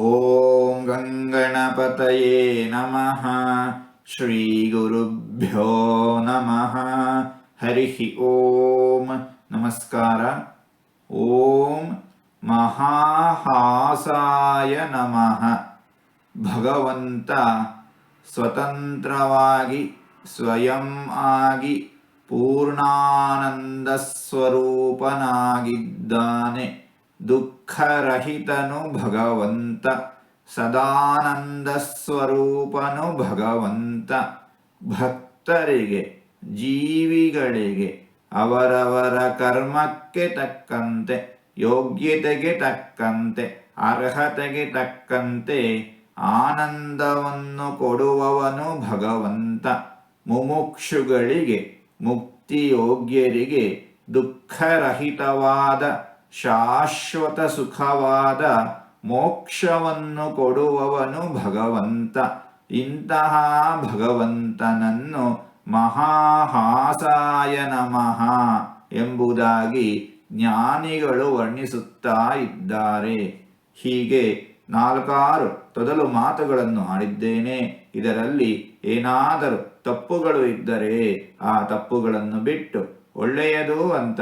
ॐ गङ्गणपतये नमः ಶ್ರೀಗುರುಭ್ಯೋ ನಮಃ ಹರಿ ಓಂ ನಮಸ್ಕಾರ ಓಂ ಮಹಾಹಾಸಾಯ ನಮಃ ಭಗವಂತ ಸ್ವತಂತ್ರವಾಗಿ ಸ್ವಯಂ ಆಗಿ ಪೂರ್ಣಾನಂದ ಸ್ವರೂಪನಾಗಿದ್ದಾನೆ ದುಃಖರಹಿತನು ಭಗವಂತ ಸದಾನಂದ ಸ್ವರೂಪನು ಭಗವಂತ. ಭಕ್ತರಿಗೆ, ಜೀವಿಗಳಿಗೆ, ಅವರವರ ಕರ್ಮಕ್ಕೆ ತಕ್ಕಂತೆ, ಯೋಗ್ಯತೆಗೆ ತಕ್ಕಂತೆ, ಅರ್ಹತೆಗೆ ತಕ್ಕಂತೆ ಆನಂದವನ್ನು ಕೊಡುವವನು ಭಗವಂತ. ಮುಮುಕ್ಷುಗಳಿಗೆ, ಮುಕ್ತಿಯೋಗ್ಯರಿಗೆ ದುಃಖರಹಿತವಾದ ಶಾಶ್ವತ ಸುಖವಾದ ಮೋಕ್ಷವನ್ನು ಕೊಡುವವನು ಭಗವಂತ. ಇಂತಹ ಭಗವಂತನನ್ನು ಮಹಾಹಾಸಾಯ ನಮಃ ಎಂಬುದಾಗಿ ಜ್ಞಾನಿಗಳು ವರ್ಣಿಸುತ್ತಾ ಇದ್ದಾರೆ. ಹೀಗೆ ನಾಲ್ಕಾರು ತೊದಲು ಮಾತುಗಳನ್ನು ಆಡಿದ್ದೇನೆ. ಇದರಲ್ಲಿ ಏನಾದರೂ ತಪ್ಪುಗಳು ಇದ್ದರೆ ಆ ತಪ್ಪುಗಳನ್ನು ಬಿಟ್ಟು ಒಳ್ಳೆಯದು ಅಂತ